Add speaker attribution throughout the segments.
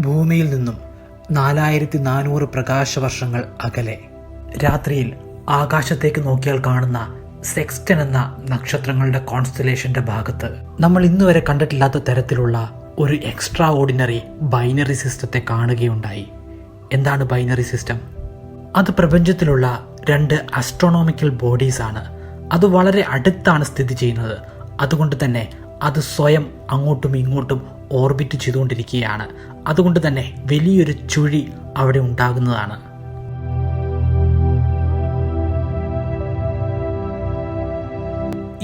Speaker 1: ഭൂമിയിൽ നിന്നും നാലായിരത്തി നാനൂറ് പ്രകാശവർഷങ്ങൾ അകലെ. രാത്രിയിൽ ആകാശത്തേക്ക് നോക്കിയാൽ കാണുന്ന സെക്സ്റ്റൻ എന്ന നക്ഷത്രങ്ങളുടെ കോൺസ്റ്റലേഷന്റെ ഭാഗത്ത് നമ്മൾ ഇന്നുവരെ കണ്ടിട്ടില്ലാത്ത തരത്തിലുള്ള ഒരു എക്സ്ട്രാ ഓർഡിനറി ബൈനറി സിസ്റ്റത്തെ കാണുകയുണ്ടായി. എന്താണ് ബൈനറി സിസ്റ്റം? അത് പ്രപഞ്ചത്തിലുള്ള രണ്ട് അസ്ട്രോണോമിക്കൽ ബോഡീസാണ് അത് വളരെ അടുത്താണ് സ്ഥിതി ചെയ്യുന്നത്. അതുകൊണ്ട് തന്നെ അത് സ്വയം അങ്ങോട്ടും ഇങ്ങോട്ടും ഓർബിറ്റ് ചെയ്തുകൊണ്ടിരിക്കുകയാണ്. അതുകൊണ്ട് തന്നെ വലിയൊരു ചുഴി അവിടെ ഉണ്ടാകുന്നതാണ്.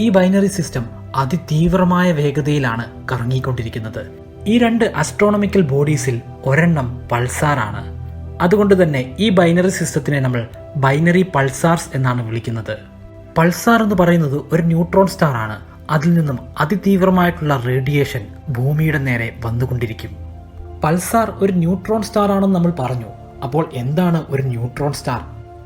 Speaker 1: ഈ ബൈനറി സിസ്റ്റം അതിതീവ്രമായ വേഗതയിലാണ് കറങ്ങിക്കൊണ്ടിരിക്കുന്നത്. ഈ രണ്ട് അസ്ട്രോണമിക്കൽ ബോഡീസിൽ ഒരെണ്ണം പൾസാറാണ്. അതുകൊണ്ട് തന്നെ ഈ ബൈനറി സിസ്റ്റത്തിനെ നമ്മൾ ബൈനറി പൾസാർസ് എന്നാണ് വിളിക്കുന്നത്. പൾസാർ എന്ന് പറയുന്നത് ഒരു ന്യൂട്രോൺ സ്റ്റാർ ആണ് അതിൽ നിന്നും അതിതീവ്രമായിട്ടുള്ള റേഡിയേഷൻ ഭൂമിയുടെ നേരെ വന്നുകൊണ്ടിരിക്കും. പൾസാർ ഒരു ന്യൂട്രോൺ സ്റ്റാർ ആണെന്ന് നമ്മൾ പറഞ്ഞു. അപ്പോൾ എന്താണ് ഒരു ന്യൂട്രോൺ സ്റ്റാർ?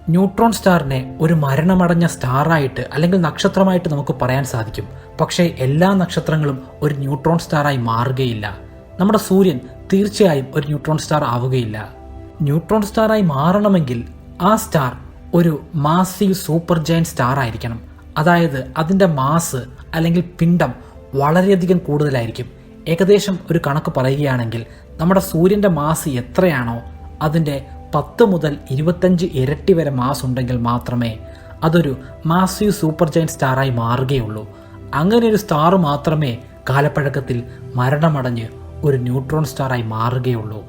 Speaker 1: ന്യൂട്രോൺ സ്റ്റാറിനെ ഒരു മരണമടഞ്ഞ സ്റ്റാറായിട്ട് അല്ലെങ്കിൽ നക്ഷത്രമായിട്ട് നമുക്ക് പറയാൻ സാധിക്കും. പക്ഷേ എല്ലാ നക്ഷത്രങ്ങളും ഒരു ന്യൂട്രോൺ സ്റ്റാറായി മാറുകയില്ല. നമ്മുടെ സൂര്യൻ തീർച്ചയായും ഒരു ന്യൂട്രോൺ സ്റ്റാർ ആവുകയില്ല. ന്യൂട്രോൺ സ്റ്റാറായി മാറണമെങ്കിൽ ആ സ്റ്റാർ ഒരു മാസീവ് സൂപ്പർ ജയൻ സ്റ്റാർ ആയിരിക്കണം അതായത് അതിന്റെ മാസ് അല്ലെങ്കിൽ പിണ്ഡം വളരെയധികം കൂടുതലായിരിക്കും. ഏകദേശം ഒരു കണക്ക് പറയുകയാണെങ്കിൽ നമ്മുടെ സൂര്യന്റെ മാസ് എത്രയാണോ അതിന്റെ പത്ത് മുതൽ ഇരുപത്തഞ്ച് ഇരട്ടി വരെ മാസ് ഉണ്ടെങ്കിൽ മാത്രമേ അതൊരു മാസീവ് സൂപ്പർ ജയൻ സ്റ്റാറായി മാറുകയുള്ളൂ. അങ്ങനെ ഒരു സ്റ്റാർ മാത്രമേ കാലപ്പഴക്കത്തിൽ മരണമടഞ്ഞ് ഒരു ന്യൂട്രോൺ സ്റ്റാറായി മാറുകയുള്ളൂ.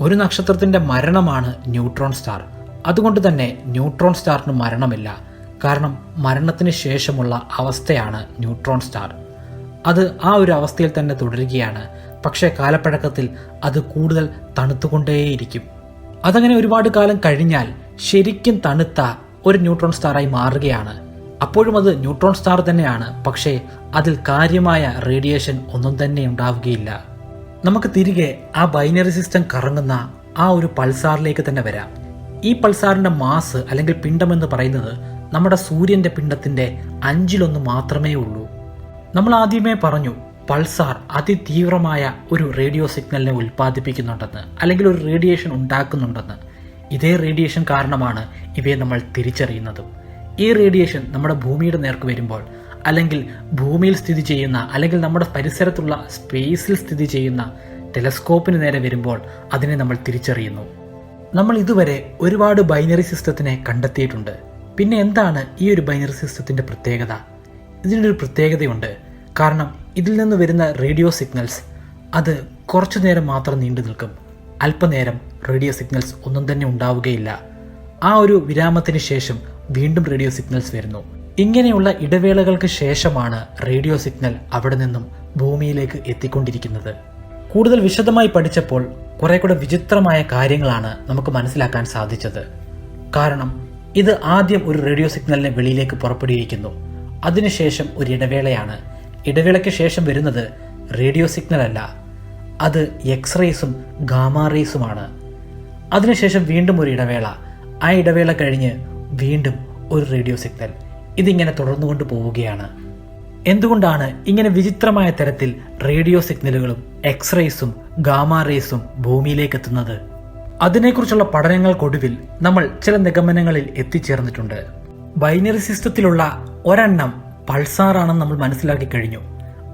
Speaker 1: ഒരു നക്ഷത്രത്തിന്റെ മരണമാണ് ന്യൂട്രോൺ സ്റ്റാർ. അതുകൊണ്ട് തന്നെ ന്യൂട്രോൺ സ്റ്റാറിന് മരണമില്ല. കാരണം മരണത്തിന് ശേഷമുള്ള അവസ്ഥയാണ് ന്യൂട്രോൺ സ്റ്റാർ. അത് ആ ഒരു അവസ്ഥയിൽ തന്നെ തുടരുകയാണ്. പക്ഷേ കാലപ്പഴക്കത്തിൽ അത് കൂടുതൽ തണുത്തുകൊണ്ടേയിരിക്കും. അതങ്ങനെ ഒരുപാട് കാലം കഴിഞ്ഞാൽ ശരിക്കും തണുത്ത ഒരു ന്യൂട്രോൺ സ്റ്റാറായി മാറുകയാണ്. അപ്പോഴും അത് ന്യൂട്രോൺ സ്റ്റാർ തന്നെയാണ്. പക്ഷേ അതിൽ കാര്യമായ റേഡിയേഷൻ ഒന്നും തന്നെ ഉണ്ടാവുകയില്ല. നമുക്ക് തിരികെ ആ ബൈനറി സിസ്റ്റം കറങ്ങുന്ന ആ ഒരു പൾസാറിലേക്ക് തന്നെ വരാം. ഈ പൾസാറിന്റെ മാസ് അല്ലെങ്കിൽ പിണ്ഡം എന്ന് പറയുന്നത് നമ്മുടെ സൂര്യന്റെ പിണ്ടത്തിന്റെ അഞ്ചിലൊന്ന് മാത്രമേ ഉള്ളൂ. നമ്മൾ ആദ്യമേ പറഞ്ഞു പൾസാർ അതിതീവ്രമായ ഒരു റേഡിയോ സിഗ്നലിനെ ഉൽപ്പാദിപ്പിക്കുന്നുണ്ടെന്ന് അല്ലെങ്കിൽ ഒരു റേഡിയേഷൻ ഉണ്ടാക്കുന്നുണ്ടെന്ന്. ഇതേ റേഡിയേഷൻ കാരണമാണ് ഇവയെ നമ്മൾ തിരിച്ചറിയുന്നതും. ഈ റേഡിയേഷൻ നമ്മുടെ ഭൂമിയുടെ നേർക്ക് വരുമ്പോൾ അല്ലെങ്കിൽ ഭൂമിയിൽ സ്ഥിതി ചെയ്യുന്ന അല്ലെങ്കിൽ നമ്മുടെ പരിസരത്തുള്ള സ്പേസിൽ സ്ഥിതി ചെയ്യുന്ന ടെലസ്കോപ്പിന് നേരെ വരുമ്പോൾ അതിനെ നമ്മൾ തിരിച്ചറിയുന്നു. നമ്മൾ ഇതുവരെ ഒരുപാട് ബൈനറി സിസ്റ്റത്തിനെ കണ്ടെത്തിയിട്ടുണ്ട്. പിന്നെ എന്താണ് ഈ ഒരു ബൈനറി സിസ്റ്റത്തിന്റെ പ്രത്യേകത? ഇതിനൊരു പ്രത്യേകതയുണ്ട്. കാരണം ഇതിൽ നിന്ന് വരുന്ന റേഡിയോ സിഗ്നൽസ് അത് കുറച്ചു നേരം മാത്രം നീണ്ടു നിൽക്കും. അല്പനേരം റേഡിയോ സിഗ്നൽസ് ഒന്നും തന്നെ ഉണ്ടാവുകയില്ല. ആ ഒരു വിരാമത്തിന് ശേഷം വീണ്ടും റേഡിയോ സിഗ്നൽസ് വരുന്നു. ഇങ്ങനെയുള്ള ഇടവേളകൾക്ക് ശേഷമാണ് റേഡിയോ സിഗ്നൽ അവിടെ നിന്നും ഭൂമിയിലേക്ക് എത്തിക്കൊണ്ടിരിക്കുന്നത്. കൂടുതൽ വിശദമായി പഠിച്ചപ്പോൾ കുറെ കൂടെ വിചിത്രമായ കാര്യങ്ങളാണ് നമുക്ക് മനസ്സിലാക്കാൻ സാധിച്ചത്. കാരണം ഇത് ആദ്യം ഒരു റേഡിയോ സിഗ്നലിനെ വെളിയിലേക്ക് പുറപ്പെടുവിക്കുന്നു. അതിനുശേഷം ഒരു ഇടവേളയാണ്. ഇടവേളയ്ക്ക് ശേഷം വരുന്നത് റേഡിയോ സിഗ്നൽ അല്ല അത് എക്സ്റേസും ഗാമാറേസുമാണ് അതിനുശേഷം വീണ്ടും ഒരു ഇടവേള. ആ ഇടവേള കഴിഞ്ഞ് വീണ്ടും ഒരു റേഡിയോ സിഗ്നൽ. ഇതിങ്ങനെ തുടർന്നുകൊണ്ട് പോവുകയാണ്. എന്തുകൊണ്ടാണ് ഇങ്ങനെ വിചിത്രമായ തരത്തിൽ റേഡിയോ സിഗ്നലുകളും എക്സ്റേസും ഗാമാറേസും ഭൂമിയിലേക്ക് എത്തുന്നത്? അതിനെക്കുറിച്ചുള്ള പഠനങ്ങൾക്കൊടുവിൽ നമ്മൾ ചില നിഗമനങ്ങളിൽ എത്തിച്ചേർന്നിട്ടുണ്ട്. ബൈനറി സിസ്റ്റത്തിലുള്ള ഒരെണ്ണം പൾസാറാണെന്ന് നമ്മൾ മനസ്സിലാക്കി കഴിഞ്ഞു.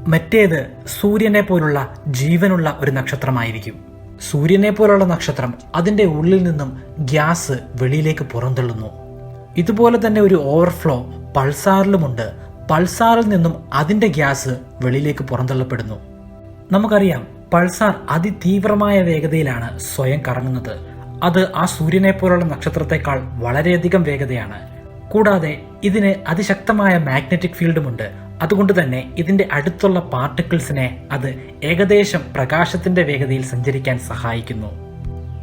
Speaker 1: മറ്റേത് സൂര്യനെ പോലുള്ള ജീവനുള്ള ഒരു നക്ഷത്രമായിരിക്കും. സൂര്യനെ പോലുള്ള നക്ഷത്രം അതിന്റെ ഉള്ളിൽ നിന്നും ഗ്യാസ് വെളിയിലേക്ക് പുറന്തള്ളുന്നു. ഇതുപോലെ തന്നെ ഒരു ഓവർഫ്ലോ പൾസാറിലുമുണ്ട്. പൾസാറിൽ നിന്നും അതിന്റെ ഗ്യാസ് വെളിയിലേക്ക് പുറന്തള്ളപ്പെടുന്നു. നമുക്കറിയാം പൾസാർ അതിതീവ്രമായ വേഗതയിലാണ് സ്വയം കറങ്ങുന്നത്. അത് ആ സൂര്യനെ പോലുള്ള നക്ഷത്രത്തെക്കാൾ വളരെയധികം വേഗതയാണ്. കൂടാതെ ഇതിന് അതിശക്തമായ മാഗ്നറ്റിക് ഫീൽഡുമുണ്ട്. അതുകൊണ്ട് തന്നെ ഇതിന്റെ അടുത്തുള്ള പാർട്ടിക്കിൾസിനെ അത് ഏകദേശം പ്രകാശത്തിന്റെ വേഗതയിൽ സഞ്ചരിക്കാൻ സഹായിക്കുന്നു.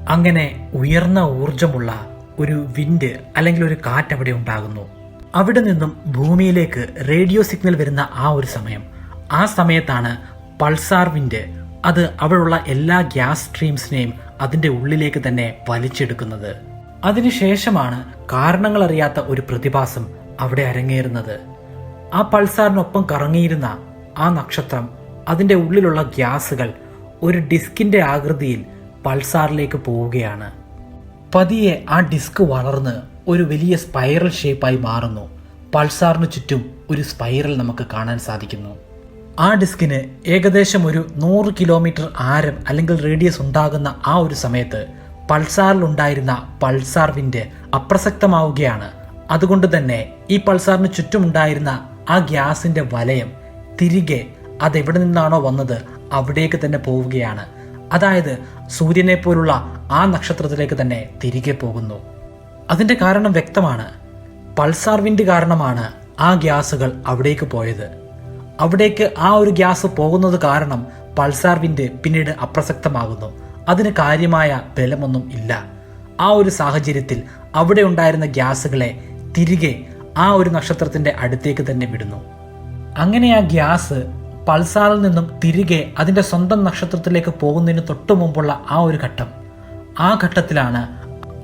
Speaker 1: അങ്ങനെ ഉയർന്ന ഊർജമുള്ള ഒരു വിൻഡ് അല്ലെങ്കിൽ ഒരു കാറ്റ് അവിടെ ഉണ്ടാകുന്നു. അവിടെ നിന്നും ഭൂമിയിലേക്ക് റേഡിയോ സിഗ്നൽ വരുന്ന ആ ഒരു സമയം. ആ സമയത്താണ് പൾസാർ വിൻഡ് അത് അവിടെയുള്ള എല്ലാ ഗ്യാസ് സ്ട്രീംസിനെയും അതിന്റെ ഉള്ളിലേക്ക് തന്നെ വലിച്ചെടുക്കുന്നത്. അതിനുശേഷമാണ് കാരണങ്ങൾ അറിയാത്ത ഒരു പ്രതിഭാസം അവിടെ അരങ്ങേറുന്നത്. ആ പൾസാറിനൊപ്പം കറങ്ങിയിരുന്ന ആ നക്ഷത്രം അതിന്റെ ഉള്ളിലുള്ള ഗ്യാസുകൾ ഒരു ഡിസ്കിന്റെ ആകൃതിയിൽ പൾസാറിലേക്ക് പോവുകയാണ്. പതിയെ ആ ഡിസ്ക് വളർന്ന് ഒരു വലിയ സ്പൈറൽ ഷേപ്പായി മാറുന്നു. പൾസാറിന് ചുറ്റും ഒരു സ്പൈറൽ നമുക്ക് കാണാൻ സാധിക്കുന്നു. ആ ഡിസ്കിന് ഏകദേശം ഒരു നൂറ് കിലോമീറ്റർ ആരം അല്ലെങ്കിൽ റേഡിയസ് ഉണ്ടാകുന്ന ആ ഒരു സമയത്ത് പൾസാറിലുണ്ടായിരുന്ന പൾസാർ വിൻഡ് അപ്രസക്തമാവുകയാണ്. അതുകൊണ്ട് തന്നെ ഈ പൾസാറിന് ചുറ്റുമുണ്ടായിരുന്ന ആ ഗ്യാസിന്റെ വലയം തിരികെ അതെവിടെ നിന്നാണോ വന്നത് അവിടേക്ക് തന്നെ പോവുകയാണ്. അതായത് സൂര്യനെ പോലുള്ള ആ നക്ഷത്രത്തിലേക്ക് തന്നെ തിരികെ പോകുന്നു. അതിന്റെ കാരണം വ്യക്തമാണ്. പൾസാർ വിൻഡ് കാരണമാണ് ആ ഗ്യാസുകൾ അവിടേക്ക് പോയത്. അവിടേക്ക് ആ ഒരു ഗ്യാസ് പോകുന്നത് കാരണം പൾസാർ വിൻഡ് പിന്നീട് അപ്രസക്തമാകുന്നു. അതിന് കാര്യമായ ബലമൊന്നും ഇല്ല. ആ ഒരു സാഹചര്യത്തിൽ അവിടെ ഉണ്ടായിരുന്ന ഗ്യാസുകളെ തിരികെ ആ ഒരു നക്ഷത്രത്തിന്റെ അടുത്തേക്ക് തന്നെ വിടുന്നു. അങ്ങനെ ആ ഗ്യാസ് പൾസാറിൽ നിന്നും തിരികെ അതിന്റെ സ്വന്തം നക്ഷത്രത്തിലേക്ക് പോകുന്നതിന് തൊട്ടു മുമ്പുള്ള ആ ഒരു ഘട്ടം. ആ ഘട്ടത്തിലാണ്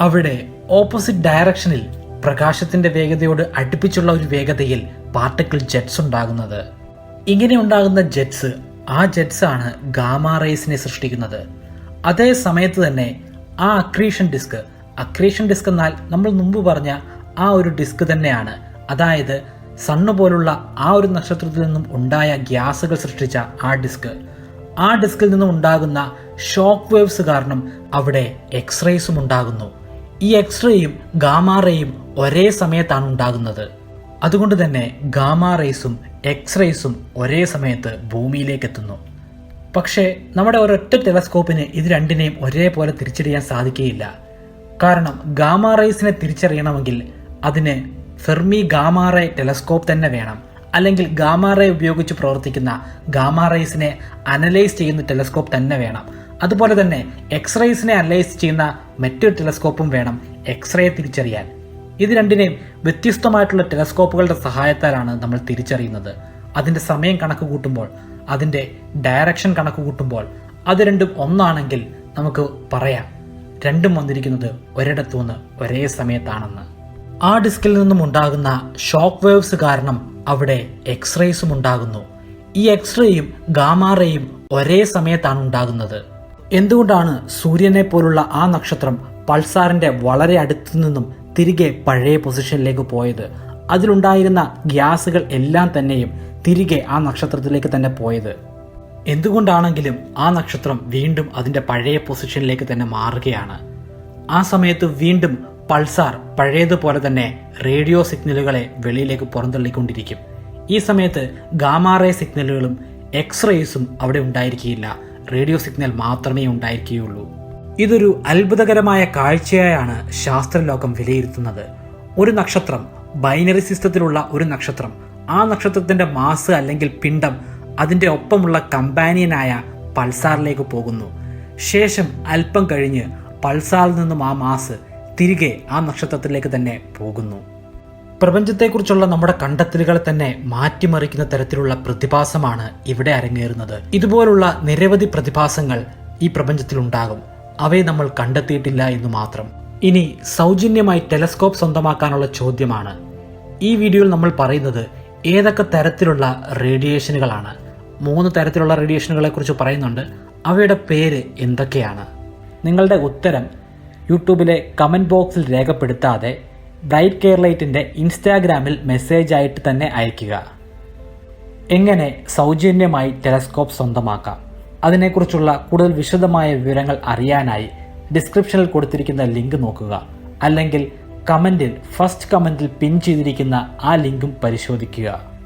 Speaker 1: അവിടെ ഓപ്പോസിറ്റ് ഡയറക്ഷനിൽ പ്രകാശത്തിന്റെ വേഗതയോട് അടുപ്പിച്ചുള്ള ഒരു വേഗതയിൽ പാർട്ടിക്കിൾ ജെറ്റ്സ് ഉണ്ടാകുന്നത്. ഇങ്ങനെ ഉണ്ടാകുന്ന ജെറ്റ്സ് ആ ജെറ്റ്സ് ആണ് ഗാമ റേസിനെ സൃഷ്ടിക്കുന്നത്. അതേ സമയത്ത് തന്നെ ആ അക്രീഷൻ ഡിസ്ക് അക്രീഷൻ ഡിസ്ക് എന്നാൽ നമ്മൾ മുമ്പ് പറഞ്ഞ ആ ഒരു ഡിസ്ക് തന്നെയാണ്. അതായത് സണ്ണ് പോലുള്ള ആ ഒരു നക്ഷത്രത്തിൽ നിന്നും ഉണ്ടായ ഗ്യാസുകൾ സൃഷ്ടിച്ച ആ ഡിസ്ക് ആ ഡിസ്കിൽ നിന്നും ഉണ്ടാകുന്ന ഷോക്ക് വേവ്സ് കാരണം അവിടെ എക്സ്റേസും ഉണ്ടാകുന്നു. ഈ എക്സ്റേയും ഗാമാ റേയും ഒരേ സമയത്താണ് ഉണ്ടാകുന്നത്. അതുകൊണ്ട് തന്നെ ഗാമാ റേസും എക്സ്റേസും ഒരേ സമയത്ത് ഭൂമിയിലേക്ക് എത്തുന്നു പക്ഷേ നമ്മുടെ ഒരൊറ്റ ടെലസ്കോപ്പിന് ഇത് രണ്ടിനെയും ഒരേപോലെ തിരിച്ചറിയാൻ സാധിക്കുകയില്ല കാരണം ഗാമാ റേസിനെ തിരിച്ചറിയണമെങ്കിൽ അതിന് ഫെർമി ഗാമാറേ ടെലസ്കോപ്പ് തന്നെ വേണം. അല്ലെങ്കിൽ ഗാമാറേ ഉപയോഗിച്ച് പ്രവർത്തിക്കുന്ന ഗാമാറേസിനെ അനലൈസ് ചെയ്യുന്ന ടെലസ്കോപ്പ് തന്നെ വേണം. അതുപോലെ തന്നെ എക്സ്റേസിനെ അനലൈസ് ചെയ്യുന്ന മറ്റൊരു ടെലസ്കോപ്പും വേണം എക്സ്റേ തിരിച്ചറിയാൻ. ഇത് രണ്ടിനെയും വ്യത്യസ്തമായിട്ടുള്ള ടെലസ്കോപ്പുകളുടെ സഹായത്താലാണ് നമ്മൾ തിരിച്ചറിയുന്നത്. അതിന്റെ സമയം കണക്ക് കൂട്ടുമ്പോൾ അതിന്റെ ഡയറക്ഷൻ കണക്ക് കൂട്ടുമ്പോൾ അത് രണ്ടും ഒന്നാണെങ്കിൽ നമുക്ക് പറയാം. രണ്ടും വന്നിരിക്കുന്നത് ഒരിടത്തു നിന്ന് ഒരേ സമയത്താണെന്ന്. ആ ഡിസ്കിൽ നിന്നും ഉണ്ടാകുന്ന ഷോക്ക് വേവ്സ് കാരണം അവിടെ എക്സ്റേസും ഉണ്ടാകുന്നു. ഈ എക്സ്റേയും ഗാമാറേയും ഒരേ സമയത്താണ് ഉണ്ടാകുന്നത്. എന്തുകൊണ്ടാണ് സൂര്യനെ പോലുള്ള ആ നക്ഷത്രം പൾസാറിന്റെ വളരെ അടുത്തു നിന്നും തിരികെ പഴയ പൊസിഷനിലേക്ക് പോയത്. അതിലുണ്ടായിരുന്ന ഗ്യാസുകൾ എല്ലാം തന്നെയും തിരികെ ആ നക്ഷത്രത്തിലേക്ക് തന്നെ പോയത്. എന്തുകൊണ്ടാണെങ്കിലും ആ നക്ഷത്രം വീണ്ടും അതിന്റെ പഴയ പൊസിഷനിലേക്ക് തന്നെ മാറുകയാണ്. ആ സമയത്ത് വീണ്ടും പൾസാർ പഴയതുപോലെ തന്നെ റേഡിയോ സിഗ്നലുകളെ വെളിയിലേക്ക് പുറന്തള്ളിക്കൊണ്ടിരിക്കും. ഈ സമയത്ത് ഗാമാറേ സിഗ്നലുകളും എക്സ്റേസും അവിടെ ഉണ്ടായിരിക്കില്ല. റേഡിയോ സിഗ്നൽ മാത്രമേ ഉണ്ടായിരിക്കുകയുള്ളൂ. ഇതൊരു അത്ഭുതകരമായ കാഴ്ചയായാണ് ശാസ്ത്രലോകം വിലയിരുത്തുന്നത്. ഒരു നക്ഷത്രം ബൈനറി സിസ്റ്റത്തിലുള്ള ഒരു നക്ഷത്രം ആ നക്ഷത്രത്തിന്റെ മാസ് അല്ലെങ്കിൽ പിണ്ഡം അതിന്റെ ഒപ്പമുള്ള കമ്പാനിയനായ പൾസാറിലേക്ക് പോകുന്നു. ശേഷം അല്പം കഴിഞ്ഞ് പൾസാറിൽ നിന്നും ആ മാസ് തിരികെ ആ നക്ഷത്രത്തിലേക്ക് തന്നെ പോകുന്നു. പ്രപഞ്ചത്തെക്കുറിച്ചുള്ള നമ്മുടെ കണ്ടെത്തലുകളെ തന്നെ മാറ്റിമറിക്കുന്ന തരത്തിലുള്ള പ്രതിഭാസമാണ് ഇവിടെ അരങ്ങേറുന്നത്. ഇതുപോലുള്ള നിരവധി പ്രതിഭാസങ്ങൾ ഈ പ്രപഞ്ചത്തിലുണ്ടാകും. അവയെ നമ്മൾ കണ്ടെത്തിയിട്ടില്ല എന്ന് മാത്രം. ഇനി സൗജന്യമായി ടെലസ്കോപ്പ് സ്വന്തമാക്കാനുള്ള ചോദ്യമാണ്. ഈ വീഡിയോയിൽ നമ്മൾ പറയുന്നത് ഏതൊക്കെ തരത്തിലുള്ള റേഡിയേഷനുകളാണ്. മൂന്ന് തരത്തിലുള്ള റേഡിയേഷനുകളെ കുറിച്ച് പറയുന്നുണ്ട്. അവയുടെ പേര് എന്തൊക്കെയാണ്? നിങ്ങളുടെ ഉത്തരം യൂട്യൂബിലെ കമന്റ് ബോക്സിൽ രേഖപ്പെടുത്താതെ ബ്രൈറ്റ് കെയർലൈറ്റിന്റെ ഇൻസ്റ്റാഗ്രാമിൽ മെസ്സേജ് ആയിട്ട് തന്നെ അയയ്ക്കുക. എങ്ങനെ സൗജന്യമായി ടെലസ്കോപ്പ് സ്വന്തമാക്കാം? അതിനെക്കുറിച്ചുള്ള കൂടുതൽ വിശദമായ വിവരങ്ങൾ അറിയാനായി ഡിസ്ക്രിപ്ഷനിൽ കൊടുത്തിരിക്കുന്ന ലിങ്ക് നോക്കുക. അല്ലെങ്കിൽ കമന്റിൽ ഫസ്റ്റ് കമന്റിൽ പിൻ ചെയ്തിരിക്കുന്ന ആ ലിങ്കും പരിശോധിക്കുക.